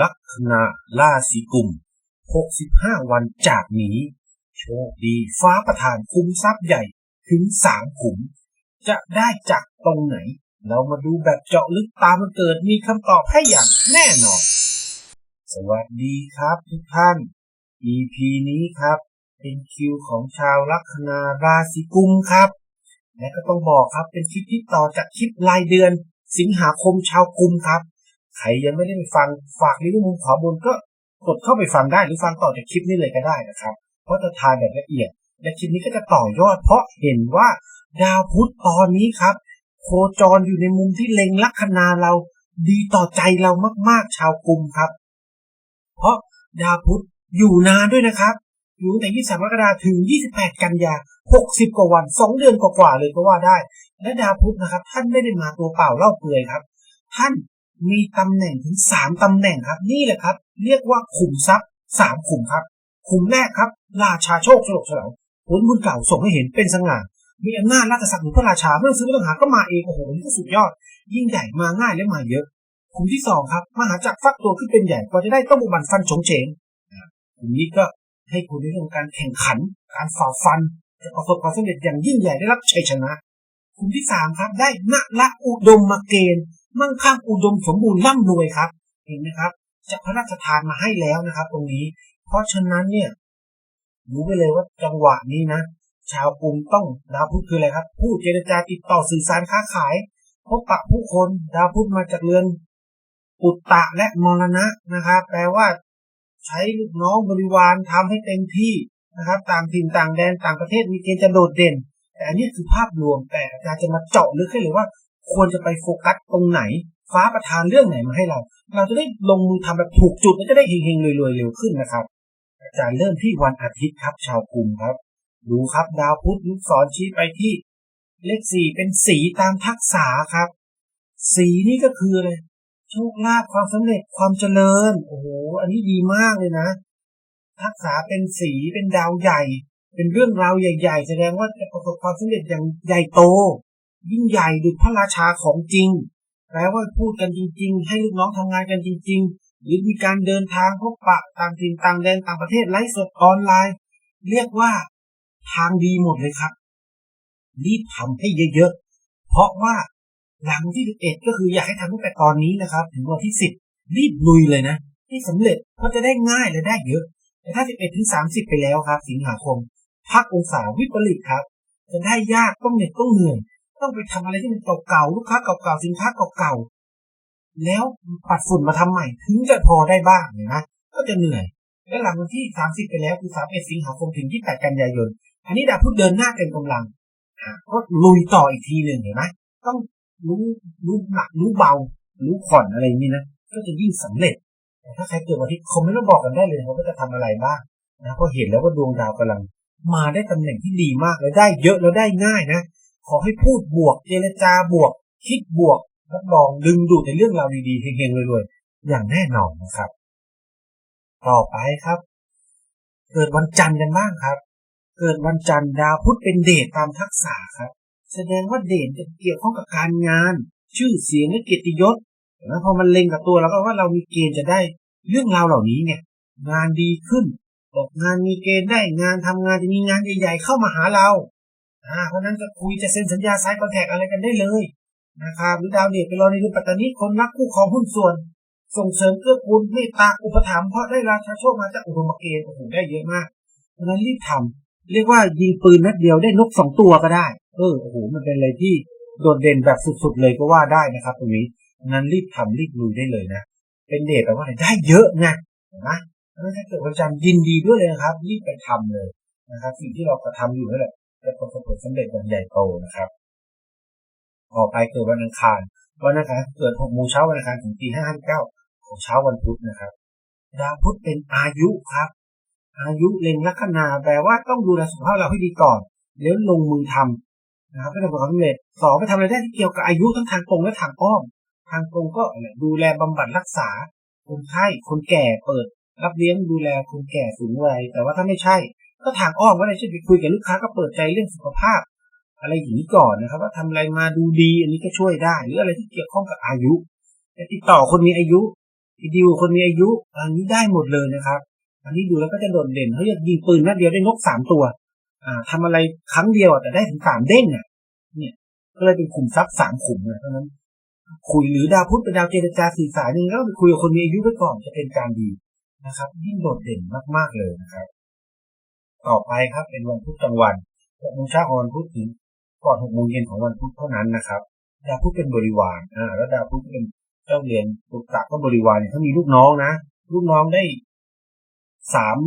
ลัคนาราศีกุม65 วันจากนี้ โชคดีฟ้าประทานคุ้มทรัพย์ใหญ่ถึงสามขุม จะได้จากตรงไหน เรามาดูแบบเจาะลึกตามมันเกิดมีคำตอบให้อย่างแน่นอน สวัสดีครับทุกท่าน EP นี้ครับ เป็นคิวของชาวลัคนาราศีกุมครับ และก็ต้องบอกครับเป็นคลิปที่ต่อจากคลิปรายเดือน สิงหาคมชาวกุมครับ ใครยังไม่ได้ไปฟังฝากลิงก์มุมขวาบนก็กดเข้าไปฟังได้หรือฟังต่อจากคลิปนี้เลยก็ได้นะครับ เพราะจะทายแบบละเอียด และคลิปนี้ก็จะต่อยอด เพราะเห็นว่าดาวพุธตอนนี้ครับ โคจรอยู่ในมุมที่เล็งลัคนาเราดีต่อใจเรามากๆ ชาวกุมครับ เพราะดาวพุธอยู่นานด้วยนะครับ อยู่ตั้งแต่ 23กรกฎาคมถึง 28 กันยา 60 กว่าวัน 2 เดือนกว่าๆเลยก็ว่าได้ และดาวพุธนะครับ ท่านไม่ได้มาตัวเปล่าเล่าเปลือยครับ ท่าน มีตำแหน่งถึง3ตำแหน่งครับ นี่แหละครับ เรียกว่าขุมทรัพย์3ขุมครับ ขุมแรกครับ ราชาโชคฉลกฉลองผลบุญเก่าส่งให้เห็นเป็นสง่ามีอำนาจราชศักดิ์หรือพระราชาไม่ต้องซื้อไม่ต้องหาก็มาเองโอ้โหนี่ก็สุดยอด ยิ่งใหญ่มาง่ายและมาเยอะขุมที่สองครับ มหาจักรฟักตัวขึ้นเป็นใหญ่กว่าจะได้ต้องบุบันฟันฉงเฉงขุมนี้ก็ให้คุณในเรื่องการแข่งขัน การฝ่าฟันจะประสบความสำเร็จอย่างยิ่งใหญ่ได้รับชัยชนะขุมที่สามครับ ได้ณละอุดมมาเกณฑ์ มั่งคั่งอุดมสมบูรณ์ร่ำรวยครับ เห็นไหมครับ จะพระราชทานมาให้แล้วนะครับ ตรงนี้ เพราะฉะนั้นเนี่ยรู้ไปเลยว่าจังหวะนี้นะชาวกรุงต้องดาวพุธคืออะไรครับผู้เจรจาติดต่อสื่อสารค้าขาย พบปะผู้คนดาวพุธมาจากเรือนอุตตะและมรณะนะครับ แปลว่า ใช้ลูกน้องบริวารทำให้เต็มที่นะครับ ต่างถิ่นต่างแดนต่างประเทศมีเกณฑ์จะโดดเด่น แต่อันนี้คือภาพรวมแต่อาจารย์จะมาเจาะลึกให้เลยว่า ควรจะไปโฟกัสตรงไหน ฟ้าประทานเรื่องไหนมาให้เรา เราจะได้ลงมือทำแบบถูกจุดและจะได้เฮงๆรวยๆเร็วขึ้นนะครับ อาจารย์เริ่มที่วันอาทิตย์ครับชาวกรุงครับ ดูครับดาวพุธลูกศรชี้ไปที่ เลขสี่เป็นสีตามทักษะครับ สีนี่ก็คืออะไรโชคลาภความสำเร็จความเจริญ โอ้โหอันนี้ดีมากเลยนะ ทักษะเป็นสีเป็นดาวใหญ่ เป็นเรื่องราวใหญ่ ๆ แสดงว่าจะประสบความสำเร็จอย่างใหญ่โต ยิ่งใหญ่ดุจพระราชาของจริง แปลว่าพูดกันจริง ๆ ให้ลูกน้องทำงานกันจริง ๆ หรือมีการเดินทางพบปะต่างถิ่นต่างแดนต่างประเทศไลฟ์สดออนไลน์ เรียกว่าทางดีหมดเลยครับ รีบทำให้เยอะๆ เพราะว่าหลังที่11ก็คืออยากให้ทำตั้งแต่ตอนนี้นะครับ ถึงวันที่10รีบลุยเลยนะ ให้สำเร็จเพราะจะได้ง่ายและได้เยอะ แต่ถ้า11ถึง30ไปแล้วครับ สิงหาคมพักองศาวิปริตครับ จะได้ยากต้องเหน็ดต้องเหนื่อย ต้องไปทำอะไรที่มันเก่าๆลูกค้าเก่าๆสินค้าเก่าๆแล้วปัดฝุ่นมาทำใหม่ ถึงจะพอได้บ้างเนี่ยนะก็จะเหนื่อย แล้วหลังวันที่ 30 ไปแล้วคือ31สิงหาคมถึง28กันยายน อันนี้ดาวพุธเดินหน้าเต็มกำลังอ่าก็ลุยต่ออีกทีหนึ่งเห็นไหมต้องรู้รู้หนักรู้เบา รู้ผ่อนอะไรนี้นะก็จะยิ่งสำเร็จแต่ถ้าใครเกิดวันที่คอมเมนต์มาบอกกันได้เลยว่าจะทำอะไรบ้างนะเพราะเห็นแล้วว่าดวงดาวกำลัง มาได้ตำแหน่งที่ดีมากแล้วได้เยอะแล้วได้ง่ายนะ ขอให้พูดบวกเจรจาบวก คิดบวกรับรองดึงดูดในเรื่องราวดีๆเฮงๆรวยๆอย่างแน่นอนนะครับ ต่อไปครับ เกิดวันจันทร์กันบ้างครับ เกิดวันจันทร์ดาวพุธเป็นเดชตามทักษะครับ แสดงว่าเดชจะเกี่ยวข้องกับการงาน ชื่อเสียงและเกียรติยศแล้วพอมันเล็งกับตัวแล้วก็ว่าเรามีเกณฑ์จะได้เรื่องราวเหล่านี้ไงงานดีขึ้นตกงานมีเกณฑ์ได้งานทำงานจะมีงานใหญ่ๆเข้ามาหาเรา เพราะนั้นจะคุยจะเซ็นสัญญาไซต์คอนแทคอะไรกันได้เลยนะครับหรือดาวเดชไปรอในเดือนปัตตานีคนรักคู่ครองหุ้นส่วน ส่งเสริมเกื้อกูลเมตตาอุปถัมภ์เพราะได้ราชาโชคมาจากอุดมเกณฑ์โอ้โหได้เยอะมากเพราะนั้นรีบทำเรียกว่ายิงปืนนัดเดียวได้นกสองตัวก็ได้ เออโอ้โหมันเป็นอะไรที่โดดเด่นแบบสุดๆเลยก็ว่าได้นะครับตรงนี้นั้นรีบทำรีบลุยได้เลยนะ เป็นเดชแปลว่าอะไรได้เยอะไงนไหมถ้าเกิดวันจันทร์ยินดีด้วยเลยนะครับ รีบไปทำเลยนะครับ สิ่งที่เรากระทำอยู่นั่นแหละ จะประสบผลสำเร็จอย่างใหญ่โตนะครับ ต่อไปเกิดวันอังคาร วันอังคารเกิดหกโมงเช้าวันอังคารถึงตีห้าเก้าของเช้าวันพุธนะครับดาวพุธเป็นอายุครับ อายุเล็งลัคนาแปลว่าต้องดูแลสุขภาพเราให้ดีก่อนแล้วลงมือทำนะครับไม่ได้บอกสำเร็จสองไปทำอะไรได้ที่เกี่ยวกับอายุทั้งทางตรงและทางอ้อม ทางตรงก็ดูแลบำบัดรักษาคนไข้คนแก่เปิด รับเลี้ยงดูแลคนแก่สูงวัยแต่ว่าถ้าไม่ใช่ ก็ทางอ้อมก็ได้เช่นไปคุยกับลูกค้าก็เปิดใจเรื่องสุขภาพ อะไรอย่างนี้ก่อนนะครับ ว่าทำอะไรมาดูดี อันนี้ก็ช่วยได้ หรืออะไรที่เกี่ยวข้องกับอายุติดต่อคนมีอายุไปดิวคนมีอายุอันนี้ได้หมดเลยนะครับ อันนี้ดูแล้วก็จะโดดเด่นเขาอยากยิงปืนนัดเดียวได้นกสามตัว อ่าทำอะไรครั้งเดียวแต่ได้ถึงสามเด้งอะ เนี่ย ก็เลยเป็นขุมทรัพย์สามขุมนะเพราะฉะนั้น คุยหรือดาวพุธเป็นดาวเจรจาสื่อสารนี่ก็ไปคุยกับคนมีอายุไว้ก่อนจะเป็นการดีนะครับยิ่งโดดเด่นมากๆเลยนะครับ ต่อไปครับเป็นวันพุธกลางวันหกโมงเช้าของวันพุธถึงก่อนหกโมงเย็นของวันพุธเท่านั้นนะครับดาวพุธเป็นบริวารอ่าแล้วดาวพุธเป็นเจ้าเรียนตุกตะก็บริวารเนี่ยเขามีลูกน้องนะลูกน้องได้สาม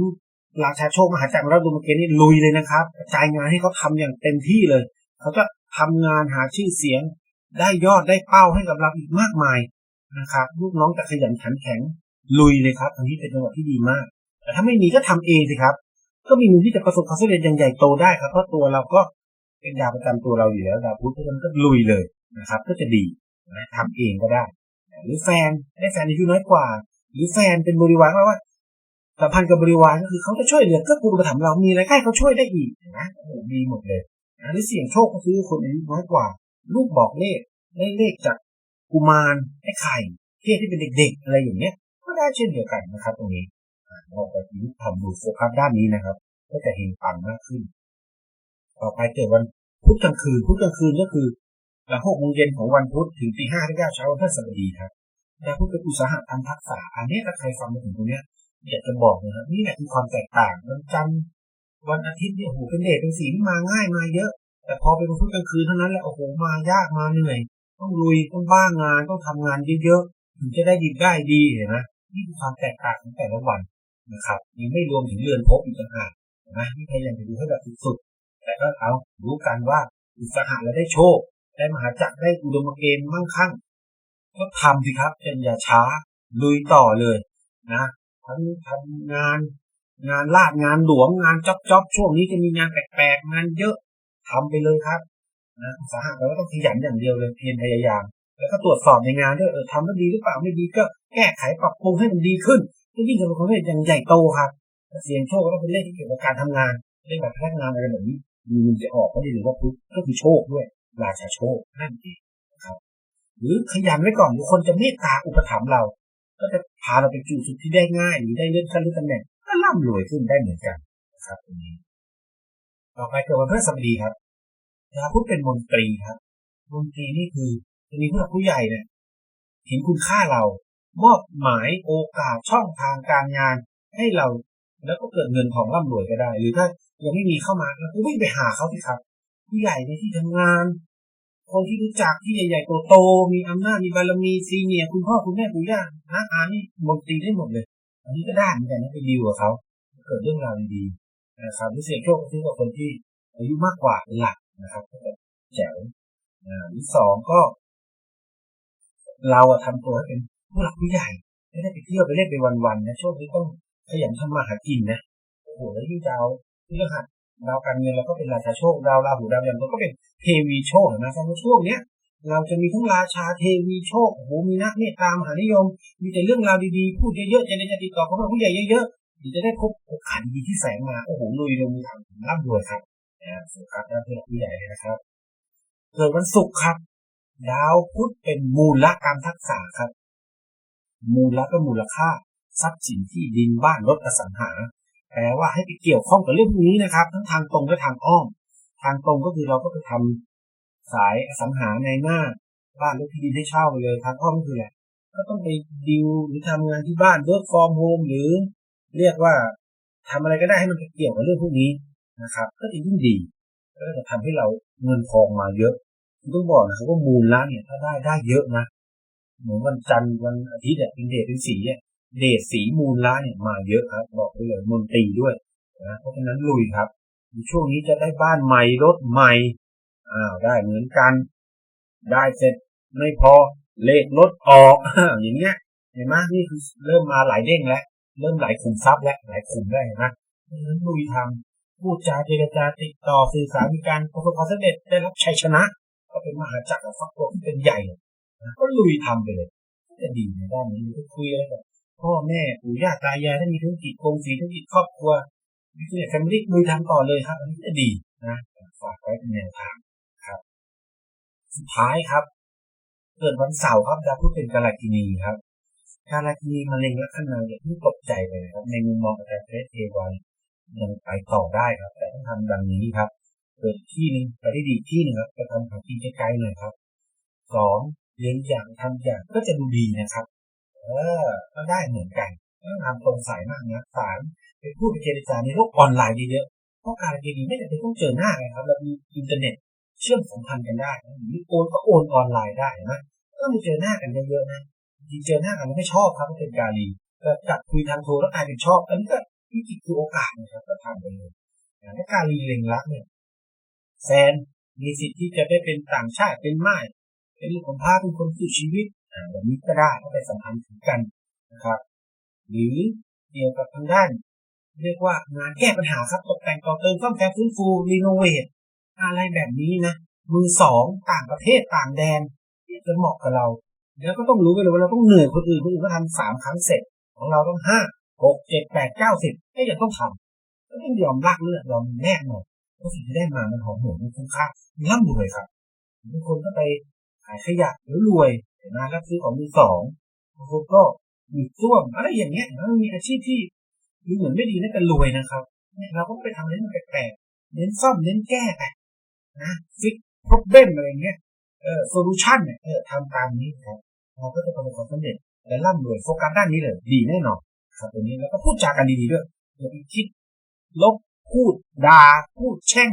ราชาโชคมหาจักรแล้วดูมาเกนี่ลุยเลยนะครับกระจายงานให้เขาทำอย่างเต็มที่เลยเขาก็ทำงานหาชื่อเสียง ได้ยอดได้เป้าให้กับเราอีกมากมายนะครับ ลูกน้องจะขยันขันแข็งลุยเลยครับ อันนี้เป็นจังหวะที่ดีมาก แต่ถ้าไม่มีก็ทำเองสิครับ ก็มีมุมที่จะประสบความสำเร็จอย่างใหญ่โตได้ครับเพราะตัวเราก็เป็นดาวประจำตัวเราอยู่แล้วดาวพุธเพราะฉะนั้นก็ลุยเลยนะครับ ก็จะดีนะทำเองก็ได้ หรือแฟนได้แฟนอายุน้อยกว่า หรือแฟนเป็นบริวารว่าว่าสัมพันธ์กับบริวารก็คือเขาจะช่วยเหลือเกื้อกูลอุปถัมเรามีอะไรใกล้เขาช่วยได้อีกนะโอ้โหดีหมดเลยนะหรือเสี่ยงโชคก็คือคนอายุน้อยกว่า ลูกบอกเลขได้เลขจากกุมารไอ้ไข่เทพที่เป็นเด็กๆ อะไรอย่างเงี้ย ก็ได้เช่นเดียวกันนะครับ ตรงนี้ เราไปยุทธทำดูโฟกัสด้านนี้นะครับ ก็จะเห็นปังมากขึ้น ต่อไปเกิดวันพุธกลางคืนพุธกลางคืนก็คือหลังหกโมงเย็นของวันพุธถึงตีห้าที่เก้าเช้าวันพฤหัสบดีครับดาวพุธเป็นอุตสาหกรรมทักษะ อันนี้ถ้าใครฟังมาถึงตรงเนี้ยอยากจะบอกนะครับนี่แหละคือความแตกต่างวันจันทร์วันอาทิตย์เนี่ยโอ้โหเป็นเดทเป็นสีที่มาง่ายมาเยอะ แต่พอเป็นวันพุธกลางคืนเท่านั้นแหละโอ้โหมายากมาเหนื่อย ต้องลุยต้องบ้างงานต้องทำงานเยอะๆถึงจะได้ดีได้ดีเห็นไหมนี่คือความแตกต่างของแต่ละวัน นะครับยังไม่รวมถึงเรือนภพอีกต่างหากนะที่พยายามจะดูให้แบบสุดๆแต่ก็เอารู้กันว่าอุตสาหะแล้วได้โชค ได้มหาจักรได้อุดมเกณฑ์มั่งคั่งก็ทำสิครับจนอย่าช้าลุยต่อเลยนะทั้งทำงาน งานลาดงานหลวงงานจ็อบจ็อบช่วงนี้จะมีงานแปลกๆงานเยอะทำไปเลยครับนะอุตสาหะเราก็ต้องขยันอย่างเดียวเลยเพียรพยายาม แล้วก็ตรวจสอบในงานด้วยเออทำแล้วดีหรือเปล่าไม่ดีก็แก้ไขปรับปรุงให้มันดีขึ้น ก็ยิ่งจะเป็นความสำเร็จอย่างใหญ่โตครับเสียงโชคก็ต้องเป็นเลขที่เกี่ยวกับการทำงานเรื่องแบบพนักงานอะไรแบบนี้มีเงินจะออกก็ดีหรือว่าพุธก็คือโชคด้วยราชาโชคนั่นเองนะครับ หรือขยันไว้ก่อนหรือคนจะเมตตาอุปถัมภ์เรา ก็จะพาเราไปสู่จุดที่ได้ง่ายหรือได้เลื่อนขั้นเลื่อนตำแหน่งก็ร่ำรวยขึ้นได้เหมือนกันนะครับตรงนี้ต่อไปเกิดวันพฤหัสบดีครับดาวพุธเป็นมนตรีครับมนตรีนี่คือจะมีผู้หลักผู้ใหญ่เนี่ยเห็นคุณค่าเรา มอบหมายโอกาสช่องทางการงาน ให้เราแล้วก็เกิดเงินทองร่ำรวยก็ได้ หรือถ้ายังไม่มีเข้ามาเราก็วิ่งไปหาเขาสิครับ ผู้ใหญ่ในที่ทำงาน คนที่รู้จักที่ใหญ่ๆโตๆมีอำนาจมีบารมีซีเนียคุณพ่อคุณแม่ปู่ย่าน้าอานี่มนตรีได้หมดเลย อันนี้ก็ได้เหมือนกันนะไปดีลกับเขาเกิดเรื่องราวดีๆนะครับหรือเสียงโชคก็ซื้อกับคนที่อายุมากกว่าเป็นหลักนะครับแจ๋วอ่าที่สองก็ เราอะทำตัวให้เป็น ผู้หลักผู้ใหญ่ไม่ได้ไปเที่ยวไปเล่นไปวันๆนะช่วงนี้ต้องขยันทำมาหากินนะโอ้โหแล้วยิ่งดาวที่รหัสดาวการเงินเราก็เป็นราชาโชคดาวราหูดาวยันเราก็เป็นเทวีโชคนะในช่วงเนี้ยเราจะมีทั้งราชาเทวีโชคโอ้โหมีนักเมตตามหานิยม มีแต่เรื่องราวดีๆพูดเยอะๆจะได้จะติดต่อคนผู้ใหญ่เยอะๆหรือจะได้พบโอกาสดีที่แสงมาโอ้โหลุยลงมือทำร่ำรวยครับนะสุขภาพด้านผู้ใหญ่เลยนะครับเกิดวันศุกร์ครับ ดาวพุธเป็นมูลละกรรมทักษะครับ มูลก็มูลค่า ทรัพย์สินที่ดินบ้านรถอสังหา แปลว่าให้ไปเกี่ยวข้องกับเรื่องพวกนี้นะครับ ทั้งทางตรงและทางอ้อม ทางตรงก็คือเราก็ไปทำสายอสังหาในหน้า บ้านรถที่ดินให้เช่าไปเลยทางอ้อมก็คือแหละก็ต้องไปดิวหรือทำงานที่บ้าน work from home หรือเรียกว่าทำอะไรก็ได้ให้มันเกี่ยวกับเรื่องพวกนี้นะครับ ก็จะยิ่งดีก็จะทำให้เราเงินทองมาเยอะต้องบอกนะครับว่ามูลละเนี่ยถ้าได้ได้เยอะนะ เหมือนวันจันทร์วันอาทิตย์เนี่ยเป็นเดชเป็นสีเนี่ยเดชสีมูลละเนี่ยมาเยอะครับ บอกไปเลยมนตรีด้วยนะเพราะฉะนั้นลุยครับช่วงนี้จะได้บ้านใหม่รถใหม่อ้าวได้เหมือนกัน ได้เสร็จไม่พอเลขรถออกอย่างเงี้ยเห็นไหมนี่คือเริ่มมาหลายเด้งแล้วเริ่มหลายขุมทรัพย์แล้วหลายขุมได้เห็นไหมเพราะฉะนั้นลุยทำพูดจาเจรจาติดต่อสื่อสารมีการประสบความสำเร็จได้รับชัยชนะ ก็เป็นมหาจักรฟักตัวที่เป็นใหญ่ ก็ลุยทำไปเลยจะดีในด้านนี้ก็คุยอะไรกับพ่อแม่ปู่ย่าตายายถ้ามีธุรกิจโกงสีธุรกิจครอบครัวมีธุรกิจแฟมิลี่ลุยทำต่อเลยครับอันนี้จะดีนะฝากไว้เป็นแนวทางครับ สุดท้ายครับ เกิดวันเสาร์ครับดาวพุธเป็นกาลกินีครับการราคีมะเร็งลัคนาอย่าเพิ่งตกใจเลยนะครับ ในมุมมองอาจารย์เฟสเทวันยังไปต่อได้ครับ แต่ต้องทำดังนี้ครับเปิดที่หนึ่งไปได้ดีที่หนึ่งครับจะทำหากินไกลๆหน่อยครับสอง เรียนอย่างทำอย่างก็จะดูดีนะครับ เออ ก็ได้เหมือนกันต้องทำตรงสายมากนะสามไปพูดไปเจรจาในโลกออนไลน์เยอะๆเพราะการเรียนดีไม่จำเป็นต้องเจอหน้ากันครับเรามีอินเทอร์เน็ตเชื่อมสัมพันธ์กันได้หรือโอนก็โอนออนไลน์ได้นะก็มีเจอหน้ากันเยอะๆนะจริงเจอหน้ากันไม่ชอบครับเป็นการีแต่จัดคุยทางโทรแล้วกลายเป็นชอบ อันนี้ก็วิกฤตคือโอกาสนะครับก็ทำไปเลยถ้าการีเล็งรักเนี่ยแฟนมีสิทธิ์ที่จะได้เป็นต่างชาติเป็นม่าย เป็นลูกของพาเป็นคนสู่ชีวิตแบบนี้ก็ได้ก็ไปสัมพันธ์ถึงกันนะครับ หรือเกี่ยวกับทางด้าน เรียกว่างานแก้ปัญหาครับตกแต่งต่อเติมซ่อมแซมฟื้นฟูรีโนเวทอะไรแบบนี้นะมือสองต่างประเทศต่างแดนที่จะเหมาะกับเรา แล้วก็ต้องรู้ไปเลยว่าเราต้องเหนื่อยคนอื่นคนอื่นก็ทำสามครั้งเสร็จ ของเราต้องห้าหกเจ็ดแปดเก้าสิบก็ยังต้องทำก็ต้องยอมรักเลือดยอมแน่นหน่อยเพราะสิ่งที่ได้มามันหอมหวนมันคุ้มค่ามันร่ำรวยครับบางคนก็ไป ขายขยะหรือรวยเห็นไหมรับซื้อของมือสองบางคนก็มีซ่วมอะไรอย่างเงี้ยมันมีอาชีพที่ดูเหมือนไม่ดีน่าจะรวยนะครับเนี่ยเราก็ไปทำอะไรที่มันแปลกๆเน้นซ่อมเน้นแก้ไปนะฟิก problem อะไรเงี้ยเออโซลูชันเนี่ยเออทำตามนี้ครับเราก็จะประสบความสำเร็จและร่ำรวยโฟกัสด้านนี้เลย ดีแน่นอนครับตรงนี้แล้วก็พูดจากันดีๆด้วยอย่าไปคิดลบพูดด่าพูดแช่ง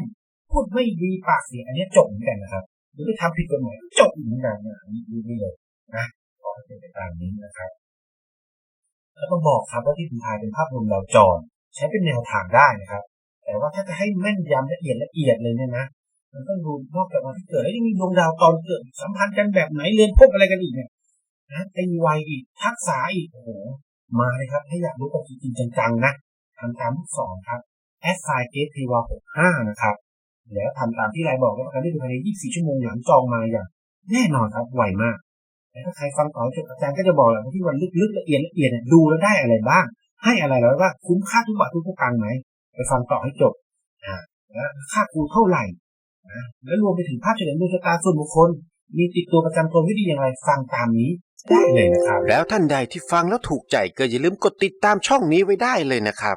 พูดไม่ดีปากเสียอันนี้จบเหมือนกันนะครับ หรือไปทำผิดกฎหมายจบอีกเหมือนกันนะอันนี้ดูได้เลยนะขอให้เป็นไปตามนี้นะครับ แล้วก็บอกครับว่าที่ผมถ่ายเป็นภาพรวมเราจรใช้เป็นแนวทางได้นะครับ แต่ว่าถ้าจะให้แม่นยำละเอียดละเอียดเลยเนี่ยนะมันต้องดูนอกจากวันที่เกิดแล้วยังมีดวงดาวตอนเกิดสัมพันธ์กันแบบไหนเรียนพบอะไรกันอีกเนี่ยนะตีวัยอีกทักษะอีกโอ้โหมาเลยครับ ถ้าอยากรู้กันจริงจังๆนะทำตามลูกศรครับแอสไซเกตทีวาหกห้านะครับ แล้วทำตามที่ไลน์บอกแล้วกันได้ภายใน 24 ชั่วโมงหลังจองมาอย่าง แน่นอนครับไวมากแต่ถ้าใครฟังต่อจบอาจารย์ก็จะบอกแหละว่าที่วันลึกๆละเอียดละเอียดเนี่ยดูแล้วได้อะไรบ้าง ให้อะไรแล้วว่าคุ้มค่าทุกบาททุกสตางค์ไหมไปฟังต่อให้จบอ่าแล้วค่าครูเท่าไหร่นะและรวมไปถึงภาพเฉลยดวงชะตาส่วนบุคคล มีติดตัวประจำตัววิธีอย่างไรฟังตามนี้ได้เลยนะครับ แล้วท่านใดที่ฟังแล้วถูกใจก็อย่าลืมกดติดตามช่องนี้ไว้ได้เลยนะครับ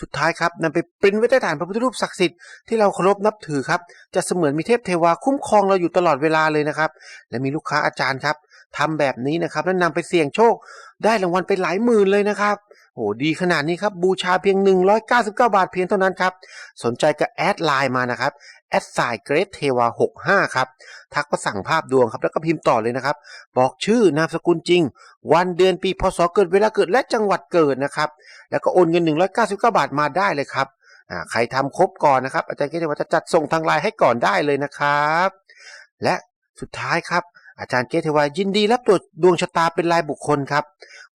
สุดท้ายครับนำไปปริ้นไว้ใต้ฐานพระพุทธรูปศักดิ์สิทธิ์ที่เราเคารพนับถือครับจะเสมือนมีเทพเทวาคุ้มครองเราอยู่ตลอดเวลาเลยนะครับและมีลูกค้าอาจารย์ครับทำแบบนี้นะครับแล้วนำไปเสี่ยงโชค ได้รางวัลไปหลายหมื่นเลยนะครับโอ้ดีขนาดนี้ครับบูชาเพียง 199 บาทเพียงเท่านั้นครับสนใจก็แอดไลน์มานะครับ แอดไซเกรดเทวา65 ครับ ทักมาสั่งภาพดวงครับ แล้วก็พิมพ์ต่อเลยนะครับ บอกชื่อนามสกุลจริง วันเดือนปีพศเกิดเวลาเกิดและจังหวัดเกิดนะครับ แล้วก็โอนเงิน 199 บาทมาได้เลยครับใครทำครบก่อนนะครับ อาจารย์เกรดเทวาจะจัดส่งทางไลน์ให้ก่อนได้เลยนะครับ และสุดท้ายครับอาจารย์เกตเทวายินดีรับตรวจดวงชะตาเป็นรายบุคคลครับ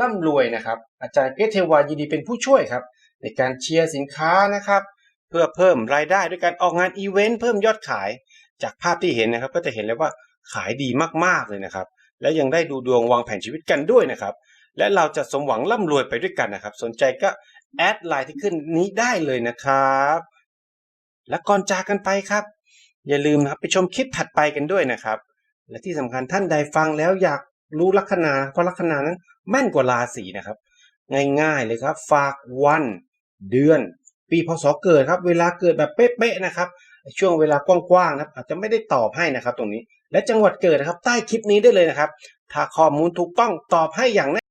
ร่ำรวยนะครับ อาจารย์เกรทเทวายินดีเป็นผู้ช่วยครับ ในการเชียร์สินค้านะครับ เพื่อเพิ่มรายได้ด้วยการออกงานอีเวนต์เพิ่มยอดขาย จากภาพที่เห็นนะครับ ก็จะเห็นเลยว่าขายดีมากๆเลยนะครับ และยังได้ดูดวงวางแผนชีวิตกันด้วยนะครับ และเราจะสมหวังร่ำรวยไปด้วยกันนะครับ สนใจก็แอดไลน์ที่ขึ้นนี้ได้เลยนะครับ และก่อนจากกันไปครับ อย่าลืมนะครับไปชมคลิปถัดไปกันด้วยนะครับ และที่สำคัญท่านใดฟังแล้วอยาก รู้ลัคนา เพราะลัคนานั้นแม่นกว่าราศีนะครับ ง่ายๆเลยครับ ฝากวันเดือน ปีพศเกิดครับ เวลาเกิดแบบเป๊ะๆนะครับ ช่วงเวลากว้างๆนะครับอาจจะไม่ได้ตอบให้นะครับ ตรงนี้และจังหวัดเกิดนะครับ ใต้คลิปนี้ได้เลยนะครับ ถ้าข้อมูลถูกต้องตอบให้อย่างแน่